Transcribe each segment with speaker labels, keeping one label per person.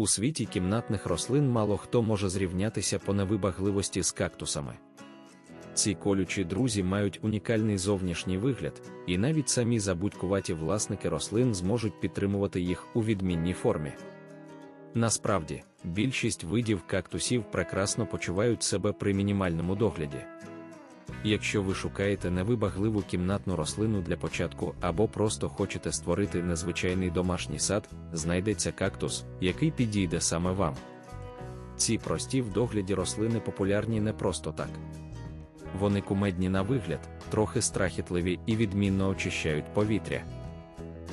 Speaker 1: У світі кімнатних рослин мало хто може зрівнятися по невибагливості з кактусами. Ці колючі друзі мають унікальний зовнішній вигляд, і навіть самі забудькуваті власники рослин зможуть підтримувати їх у відмінній формі. Насправді, більшість видів кактусів прекрасно почувають себе при мінімальному догляді. Якщо ви шукаєте невибагливу кімнатну рослину для початку або просто хочете створити незвичайний домашній сад, знайдеться кактус, який підійде саме вам. Ці прості в догляді рослини популярні не просто так. Вони кумедні на вигляд, трохи страхітливі і відмінно очищають повітря.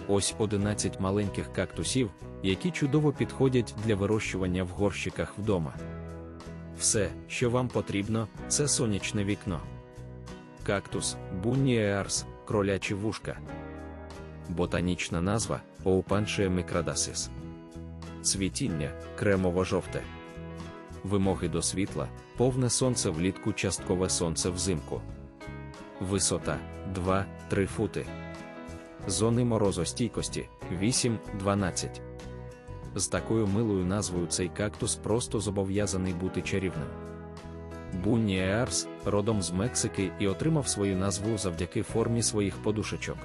Speaker 1: Ось 11 маленьких кактусів, які чудово підходять для вирощування в горщиках вдома. Все, що вам потрібно, це сонячне вікно. Кактус Bunny кролячі вушка. Ботанічна назва Оупаншия мікрадасис. Цвітіння кремово-жовте. Вимоги до світла, повне сонце влітку, часткове сонце взимку. Висота 2-3 фути. Зони морозостійкості 8-12. З такою милою назвою цей кактус просто зобов'язаний бути чарівним. Бунні Еарс родом з Мексики і отримав свою назву завдяки формі своїх подушечок.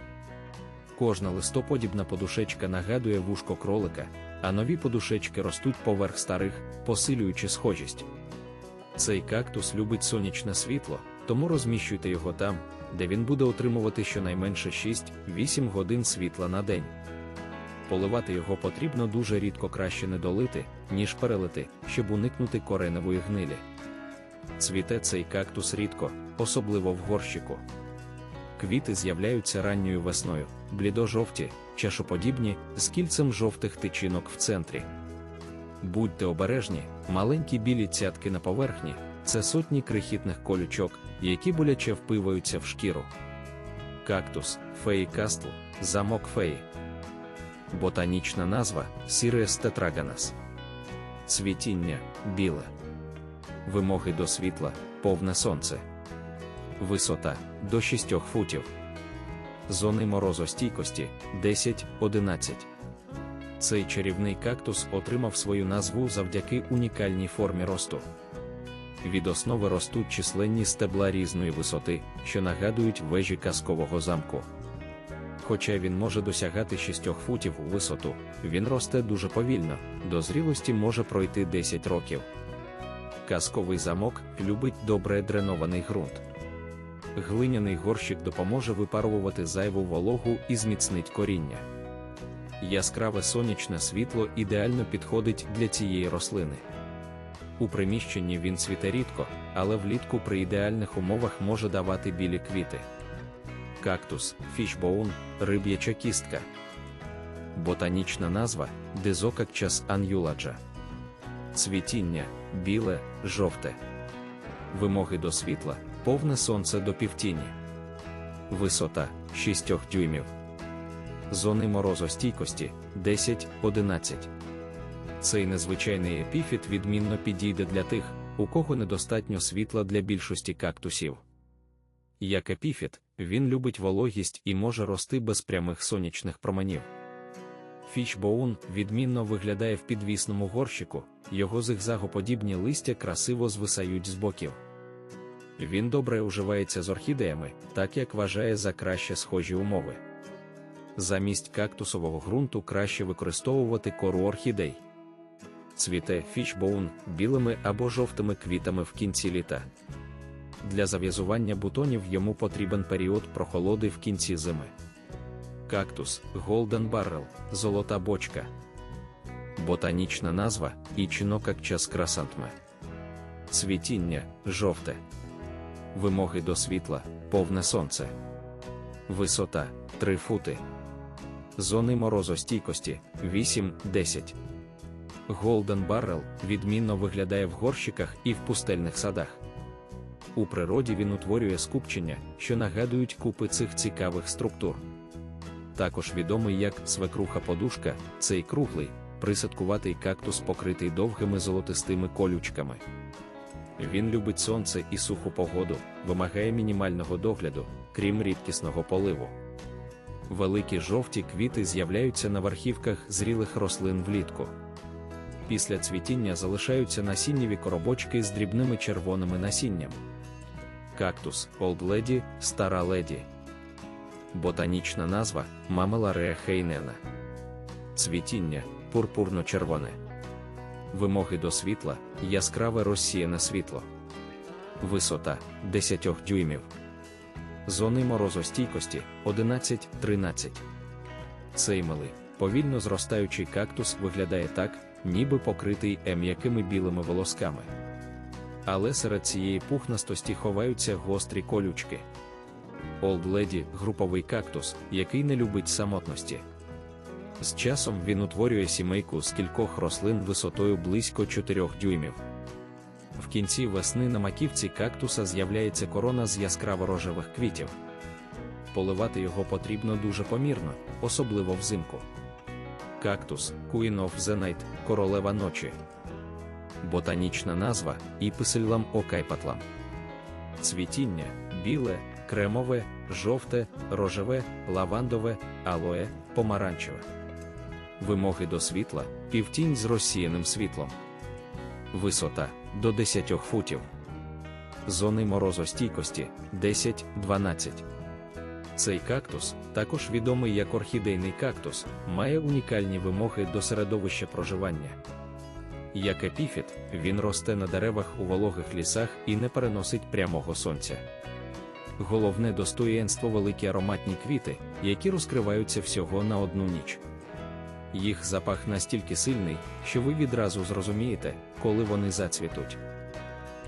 Speaker 1: Кожна листоподібна подушечка нагадує вушко кролика, а нові подушечки ростуть поверх старих, посилюючи схожість. Цей кактус любить сонячне світло, тому розміщуйте його там, де він буде отримувати щонайменше 6-8 годин світла на день. Поливати його потрібно дуже рідко краще не долити, ніж перелити, щоб уникнути кореневої гнилі. Цвіте цей кактус рідко, особливо в горщику. Квіти з'являються ранньою весною, блідо-жовті, чашоподібні, з кільцем жовтих тичинок в центрі. Будьте обережні, маленькі білі цятки на поверхні це сотні крихітних колючок, які боляче впиваються в шкіру. Кактус, феї кастл, замок феї. Ботанічна назва Сірес тетраганас. Цвітіння біле. Вимоги до світла, повне сонце. Висота до 6 футів. Зони морозостійкості 10-11. Цей чарівний кактус отримав свою назву завдяки унікальній формі росту. Від основи ростуть численні стебла різної висоти, що нагадують вежі казкового замку. Хоча він може досягати 6 футів у висоту, він росте дуже повільно, до зрілості може пройти 10 років. Казковий замок любить добре дренований ґрунт. Глиняний горщик допоможе випарувати зайву вологу і зміцнить коріння. Яскраве сонячне світло ідеально підходить для цієї рослини. У приміщенні він цвіте рідко, але влітку при ідеальних умовах може давати білі квіти. Кактус, фішбоун, риб'яча кістка. Ботанічна назва Дезокакчас анюладжа. Цвітіння біле, жовте. Вимоги до світла, повне сонце до півтіні. Висота 6 дюймів. Зони морозостійкості 10-11. Цей незвичайний епіфіт відмінно підійде для тих, у кого недостатньо світла для більшості кактусів. Як епіфіт, він любить вологість і може рости без прямих сонячних променів. Фічбоун відмінно виглядає в підвісному горщику, його зигзагоподібні листя красиво звисають з боків. Він добре уживається з орхідеями, так як вважає за краще схожі умови. Замість кактусового ґрунту краще використовувати кору орхідей. Цвіте фічбоун білими або жовтими квітами в кінці літа. Для зав'язування бутонів йому потрібен період прохолоди в кінці зими. Кактус Golden Barrel, золота бочка. Ботанічна назва Ічинокакчас красантме. Цвітіння жовте. Вимоги до світла, повне сонце. Висота 3 фути. Зони морозостійкості 8-10. Golden Barrel відмінно виглядає в горщиках і в пустельних садах. У природі він утворює скупчення, що нагадують купи цих цікавих структур. Також відомий як свекруха-подушка, цей круглий, присадкуватий кактус покритий довгими золотистими колючками. Він любить сонце і суху погоду, вимагає мінімального догляду, крім рідкісного поливу. Великі жовті квіти з'являються на верхівках зрілих рослин влітку. Після цвітіння залишаються насіннєві коробочки з дрібними червоними насінням. Кактус Old Lady, Стара леді. Ботанічна назва Мамеларея хейнена. Цвітіння пурпурно-червоне. Вимоги до світла яскраве розсіяне світло. Висота 10 дюймів. Зони морозостійкості 11-13. Цей милий, повільно зростаючий кактус виглядає так, ніби покритий м'якими білими волосками. Але серед цієї пухнастості ховаються гострі колючки. Old Lady – груповий кактус, який не любить самотності. З часом він утворює сімейку з кількох рослин висотою близько 4 дюймів. В кінці весни на маківці кактуса з'являється корона з яскраво рожевих квітів. Поливати його потрібно дуже помірно, особливо взимку. Кактус Queen of the Night – королева ночі. Ботанічна назва Іписельлам окайпатлам. Цвітіння біле, кремове, жовте, рожеве, лавандове, алоє, помаранчеве. Вимоги до світла півтінь з розсіяним світлом. Висота до 10 футів. Зони морозостійкості 10-12. Цей кактус, також відомий як орхідейний кактус, має унікальні вимоги до середовища проживання. Як епіфіт, він росте на деревах у вологих лісах і не переносить прямого сонця. Головне достоєнство великі ароматні квіти, які розкриваються всього на одну ніч. Їх запах настільки сильний, що ви відразу зрозумієте, коли вони зацвітуть.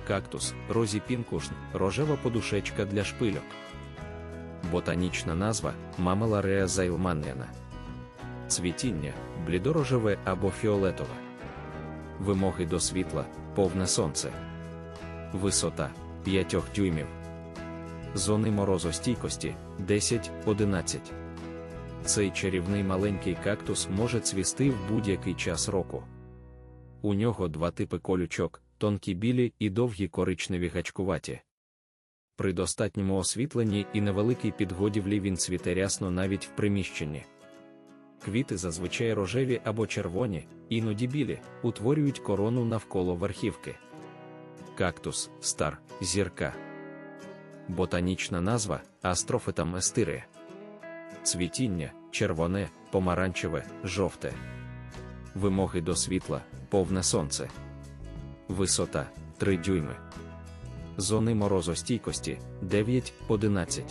Speaker 1: Кактус, розі пінкушн, рожева подушечка для шпильок. Ботанічна назва Мамеларея зайлманнена. Цвітіння блідорожеве або фіолетове. Вимоги до світла повне сонце. Висота 5 дюймів. Зони морозостійкості 10-11. Цей чарівний маленький кактус може цвісти в будь-який час року. У нього два типи колючок, тонкі білі і довгі коричневі гачкуваті. При достатньому освітленні і невеликій підгодівлі він цвіте рясно навіть в приміщенні. Квіти зазвичай рожеві або червоні, іноді білі, утворюють корону навколо верхівки. Кактус, стар, зірка. Ботанічна назва Астрофита местирія. Цвітіння червоне, помаранчеве, жовте. Вимоги до світла повне сонце. Висота 3 дюйми. Зони морозостійкості 9-11.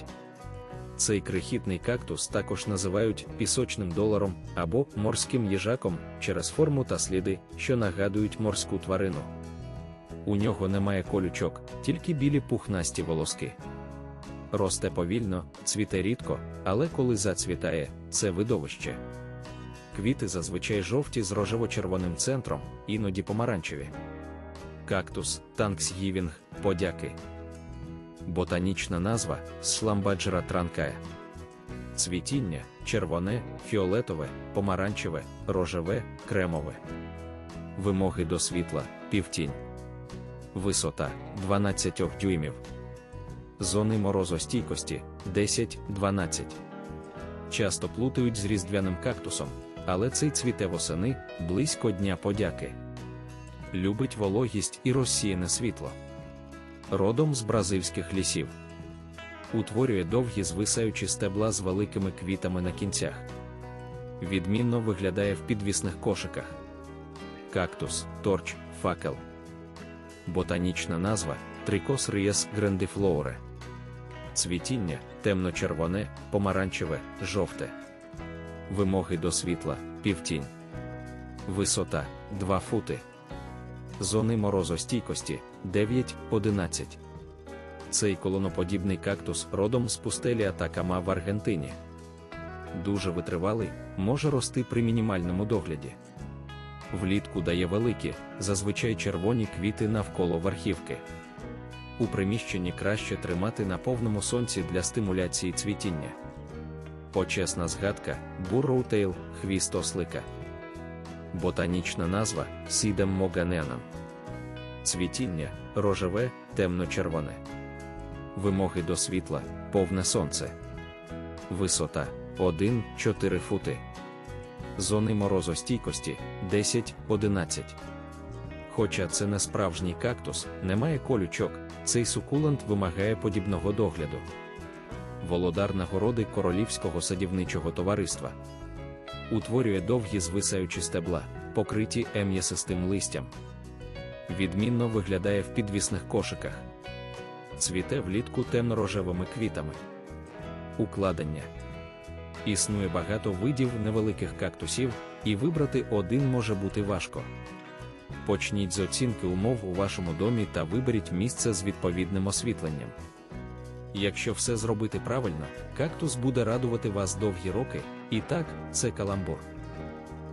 Speaker 1: Цей крихітний кактус також називають пісочним доларом або морським їжаком через форму та сліди, що нагадують морську тварину. У нього немає колючок, тільки білі пухнасті волоски. Росте повільно, цвіте рідко, але коли зацвітає, це видовище. Квіти зазвичай жовті з рожево-червоним центром, іноді помаранчеві. Кактус, Танксгівінг, подяки. Ботанічна назва Сламбаджера транкая. Цвітіння червоне, фіолетове, помаранчеве, рожеве, кремове. Вимоги до світла півтінь. Висота 12 дюймів. Зони морозостійкості 10-12. Часто плутають з різдвяним кактусом, але цей цвіте восени близько Дня подяки. Любить вологість і розсіяне світло. Родом з бразильських лісів. Утворює довгі звисаючі стебла з великими квітами на кінцях. Відмінно виглядає в підвісних кошиках. Кактус, торч, факел. Ботанічна назва Трикос Рієс грандифлоуре. Цвітіння темно-червоне, помаранчеве, жовте. Вимоги до світла півтінь. Висота 2 фути. Зони морозостійкості 9-11. Цей колоноподібний кактус родом з пустелі Атакама в Аргентині. Дуже витривалий, може рости при мінімальному догляді. Влітку дає великі, зазвичай червоні квіти навколо верхівки. У приміщенні краще тримати на повному сонці для стимуляції цвітіння. Почесна згадка бурроутейл, хвіст ослика. Ботанічна назва сідем моганенам. Цвітіння рожеве, темно-червоне. Вимоги до світла повне сонце. Висота 1-4 фути. Зони морозостійкості 10-11. Хоча це не справжній кактус, немає колючок, цей сукулент вимагає подібного догляду. Володар нагороди Королівського садівничого товариства утворює довгі звисаючі стебла, покриті ем'ясистим листям. Відмінно виглядає в підвісних кошиках. Цвіте влітку темно-рожевими квітами. Укладення. Існує багато видів невеликих кактусів, і вибрати один може бути важко. Почніть з оцінки умов у вашому домі та виберіть місце з відповідним освітленням. Якщо все зробити правильно, кактус буде радувати вас довгі роки, і так, це каламбур.